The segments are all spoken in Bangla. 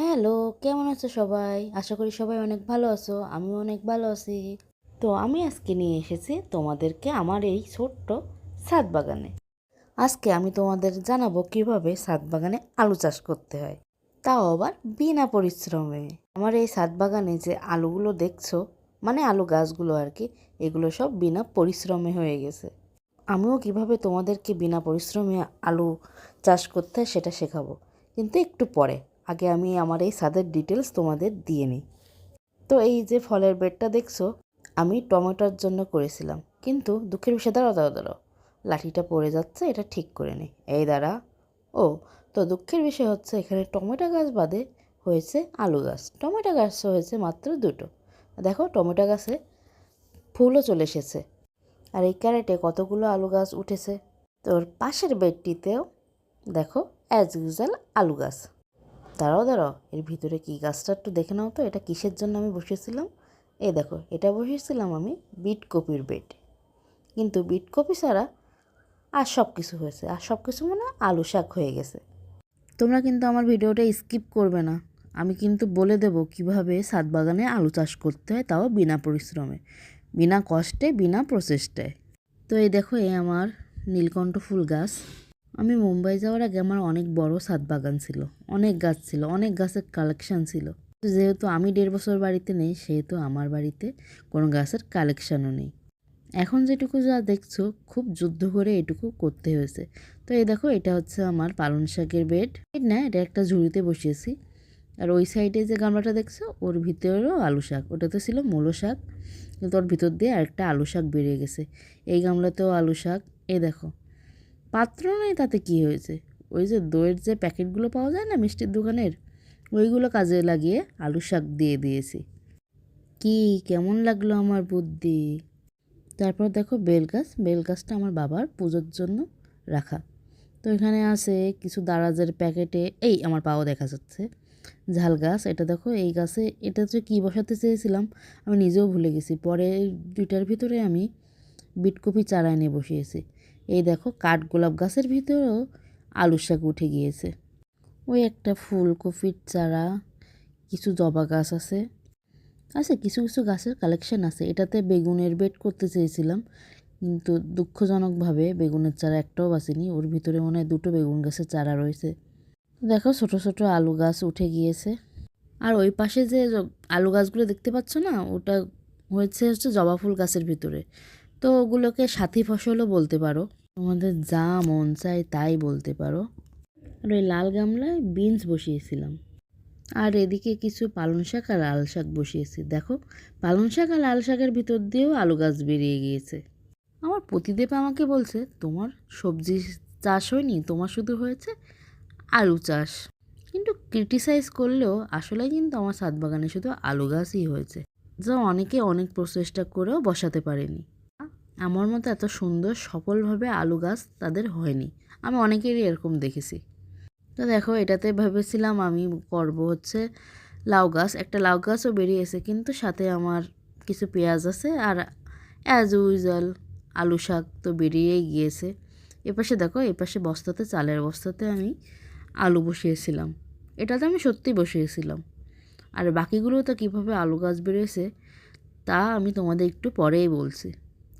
হ্যালো, কেমন আছো সবাই? আশা করি সবাই অনেক ভালো আছো, আমিও অনেক ভালো আছি। তো আমি আজকে নিয়ে এসেছি তোমাদেরকে আমার এই ছোট্ট ছাদ বাগানে। আজকে আমি তোমাদের জানাব কীভাবে ছাদ বাগানে আলু চাষ করতে হয়। তাও আবার বিনা পরিশ্রমে। আমার এই ছাদ বাগানে যে আলুগুলো দেখছ মানে আলু গাছগুলো আর কি, এগুলো সব বিনা পরিশ্রমে হয়ে গেছে। আমিও কীভাবে তোমাদেরকে বিনা পরিশ্রমে আলু চাষ করতে হয় সেটা শেখাবো। কিন্তু একটু পরে। আগে আমি আমার এই ছাদের ডিটেলস তোমাদের দিয়ে নিই। তো এই যে ফলের বেডটা দেখছ, আমি টমেটোর জন্য করেছিলাম। কিন্তু দুঃখের বিষয়, দাঁড়াও দাঁড়াও দাঁড়াও। লাঠিটা পড়ে যাচ্ছে, এটা ঠিক করে নিই এই দ্বারা ও, তো দুঃখের বিষয় হচ্ছে, এখানে টমেটো গাছ বাদে হয়েছে আলু গাছ। টমেটো গাছ হয়েছে মাত্র দুটো। দেখো, টমেটো গাছে ফুলও চলে এসেছে। আর এই ক্যারেটে কতগুলো আলু গাছ উঠেছে? তোর পাশের বেডটিতেও দেখো অ্যাজ ইউজুয়াল আলু গাছ। দাঁড়াও দাঁড়াও, এর ভিতরে কি গাছটা একটু দেখে নাও তো, এটা কিসের জন্য আমি বসেছিলাম? এই দেখো, এটা বসেছিলাম আমি বিট কপির বেড। কিন্তু বিট কপি ছাড়া আর সব কিছু হয়েছে, আর সব কিছু মানে আলু শাক হয়ে গেছে। তোমরা কিন্তু আমার ভিডিওটা স্কিপ করবে না। আমি কিন্তু বলে দেব কীভাবে ছাদ বাগানে আলু চাষ করতে হয় তাও বিনা পরিশ্রমে, বিনা কষ্টে, বিনা প্রচেষ্টায়। তো এই দেখো, এই আমার নীলকণ্ঠ ফুল গাছ। আমি মুম্বাই যাওয়ার আগে আমার অনেক বড় ছাদ বাগান ছিল, অনেক গাছ ছিল, অনেক গাছের কালেকশন ছিল। যেহেতু আমি দেড় বছর বাড়িতে নেই, সেহেতু আমার বাড়িতে কোনো গাছের কালেকশনও নেই। এখন যেটুকু যা দেখছ, খুব যুদ্ধ করে এটুকু করতে হয়েছে। তো এই দেখো, এটা হচ্ছে আমার পালন শাকের বেড না, এটা একটা ঝুড়িতে বসিয়েছি। আর ওই সাইডে যে গামলাটা দেখছ, ওর ভিতরেও আলু শাক। ওটাতে ছিল মূলো শাক, কিন্তু ওর ভিতর দিয়ে আরেকটা আলু শাক বেরিয়ে গেছে। এই গামলাতেও আলু শাক, এই দেখো। পাত্র নেই তাতে কি হয়েছে? ওই যে দইয়ের যে প্যাকেটগুলো পাওয়া যায় না মিষ্টির দোকানের, ওইগুলো কাজে লাগিয়ে আলু শাক দিয়ে দিয়েছি। কি কেমন লাগল আমার বুদ্ধি? তারপর দেখো বেল গাছ, বেল গাছটা আমার বাবার পুজোর জন্য রাখা। তো এখানে আছে কিছু দারাজের প্যাকেটে, এই আমার পাও দেখা যাচ্ছে, ঝাল গাছ। এটা দেখো, এই গাছে এটা হচ্ছে কী বসাতে চেয়েছিলাম, আমি নিজেও ভুলে গেছি। পরে দুইটার ভিতরে আমি বিটকপি চারা এনে বসিয়েছি। এই দেখো কাঠগোলাপ গাছের ভিতরেও আলু শাক উঠে গিয়েছে। ওই একটা ফুলকপির চারা, কিছু জবা গাছ আছে। আছে কিছু কিছু গাছের কালেকশন আছে। এটাতে বেগুনের বেড করতে চেয়েছিলাম, কিন্তু দুঃখজনকভাবে বেগুনের চারা একটাও বাঁচেনি। ওর ভিতরে মনে হয় দুটো বেগুন গাছের চারা রয়েছে। দেখো, ছোট ছোট আলু গাছ উঠে গিয়েছে। আর ওই পাশে যে আলু গাছগুলো দেখতে পাচ্ছ না, ওটা হয়েছে হচ্ছে জবা ফুল গাছের ভিতরে। তো ওগুলোকে সাথী ফসলও বলতে পারো। তোমাদের যা মন চায় তাই বলতে পারো। আর ওই লাল গামলায় বিনস বসিয়েছিলাম। আর এদিকে কিছু পালং শাক আর লাল শাক বসিয়েছি। দেখো, পালং শাক আর লাল শাকের ভিতর দিয়েও আলু গাছ বেরিয়ে গিয়েছে। আমার প্রতিদেব আমাকে বলছে, তোমার সবজি চাষ হয়নি, তোমার শুধু হয়েছে আলু চাষ। কিন্তু ক্রিটিসাইজ করলেও আসলে কিন্তু আমার ছাদ বাগানে শুধু আলু গাছই হয়েছে, যা অনেকে অনেক প্রচেষ্টা করেও বসাতে পারেনি। আমার মতো এত সুন্দর সফলভাবে আলু গাছ তাদের হয়নি। আমি অনেকেরই এরকম দেখেছি। তো দেখো, এটাতে ভেবেছিলাম আমি করব হচ্ছে লাউ গাছ। একটা লাউ গাছও বেরিয়েছে, কিন্তু সাথে আমার কিছু পেঁয়াজ আছে আর অ্যাজ ইউজুয়াল আলু শাক তো বেরিয়েই গিয়েছে। এপাশে দেখো, এপাশে বস্তাতে, চালের বস্তাতে আমি আলু বসিয়েছিলাম। এটাতে আমি সত্যি বসিয়েছিলাম। আর বাকিগুলো তো কীভাবে আলু গাছ বেরিয়েছে তা আমি তোমাদের একটু পরেই বলছি।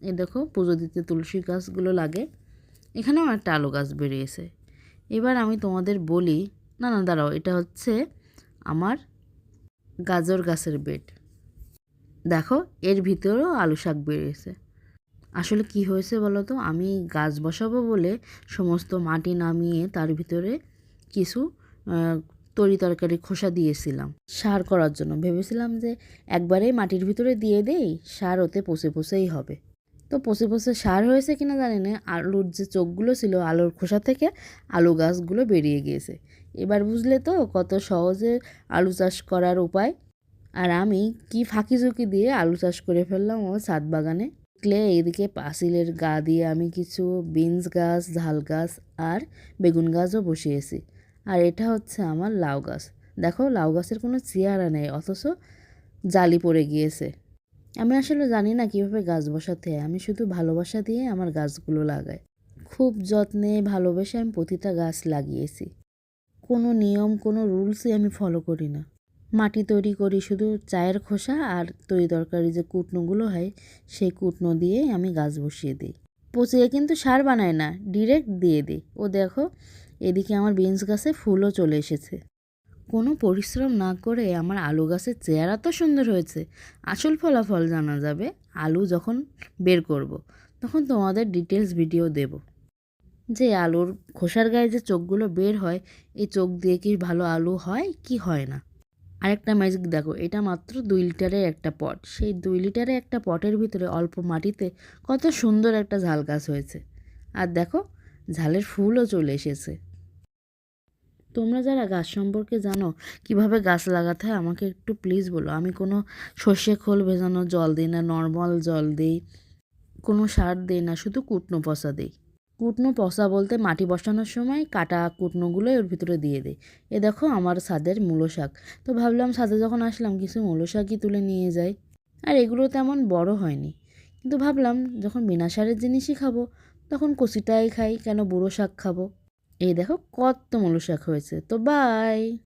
এই দেখো, পুজো দিতে তুলসী গাছগুলো লাগে। এখানেও একটা আলু গাছ বেরিয়েছে। এবার আমি তোমাদের বলি, না না, দাঁড়াও, এটা হচ্ছে আমার গাজর গাছের বেড। দেখো, এর ভিতরেও আলু শাক বেরিয়েছে। আসলে কি হয়েছে বলো তো? আমি গাছ বসাবো বলে সমস্ত মাটি নামিয়ে তার ভিতরে কিছু তরি তরকারি খোসা দিয়েছিলাম। সার করার জন্য। ভেবেছিলাম যে একবারেই মাটির ভিতরে দিয়ে দেই, সার ওতে পচে পচেই হবে। তো পচে পচে সার হয়েছে কিনা জানি না। আলুর যে চোখগুলো ছিল, আলুর খোসা থেকে আলু গাছগুলো বেরিয়ে গিয়েছে। এবার বুঝলে তো কত সহজে আলু চাষ করার উপায়। আর আমি কি ফাঁকি ঝুঁকি দিয়ে আলু চাষ করে ফেললাম আমার ছাদ বাগানে? দেখলে এইদিকে পাঁচিলের গা দিয়ে আমি কিছু বিনস গাছ, ঝাল গাছ আর বেগুন গাছও বসিয়েছি। আর এটা হচ্ছে আমার লাউ গাছ। দেখো, লাউ গাছের কোনো চেয়ারা নেই, অথচ জালি পড়ে গিয়েছে। আমি আসলে জানি না কীভাবে গাছ বসাতে হয়। আমি শুধু ভালোবাসা দিয়ে আমার গাছগুলো লাগাই। খুব যত্নে ভালোবেসে আমি প্রতিটা গাছ লাগিয়েছি। কোনো নিয়ম, কোনো রুলসই আমি ফলো করি না। মাটি তৈরি করি শুধু চায়ের খোসা আর তরি তরকারি যে কুটনোগুলো হয়, সেই কুটনো দিয়ে আমি গাছ বসিয়ে দিই। পচিয়ে কিন্তু সার বানায় না ডিরেক্ট দিয়ে দিই। ও দেখো, এদিকে আমার বিনস গাছে ফুলও চলে এসেছে। কোনো পরিশ্রম না করে আমার আলু গাছের চেহারা তো সুন্দর হয়েছে। আসল ফলাফল জানা যাবে আলু যখন বের করব। তখন তোমাদের ডিটেলস ভিডিও দেব। যে আলুর খোসার গায়ে যে চোখগুলো বের হয়, এই চোখ দিয়ে কি ভালো আলু হয়, কি হয় না? আরেকটা ম্যাজিক দেখো, এটা মাত্র দুই লিটারের একটা পট সেই দুই লিটারের একটা পটের ভিতরে অল্প মাটিতে কত সুন্দর একটা ঝাল গাছ হয়েছে। আর দেখো, ঝালের ফুলও চলে এসেছে। তোমরা যারা গাছ সম্পর্কে জানো, কীভাবে গাছ লাগাতে হয়, আমাকে একটু প্লিজ বলো। আমি কোনো সর্ষে খোল ভেজানো জল দিই না নর্মাল জল দিই, কোনো সার দিই না, শুধু কুটনো পচা দিই। কুটনো পচা বলতে মাটি বসানোর সময় কাটা কুটনোগুলো ওর ভিতরে দিয়ে দিই। এ দেখো আমার ছাদের মূলো শাক। তো ভাবলাম ছাদে যখন আসলাম, কিছু মূলো শাকই তুলে নিয়ে যাই। আর এগুলো তেমন বড় হয়নি। কিন্তু ভাবলাম, যখন বিনা সারের জিনিসই খাব, তখন কচিটাই খাই, কেন বুড়ো শাক খাব? এই দেখো কত মূল শাক হয়েছে। তো বাই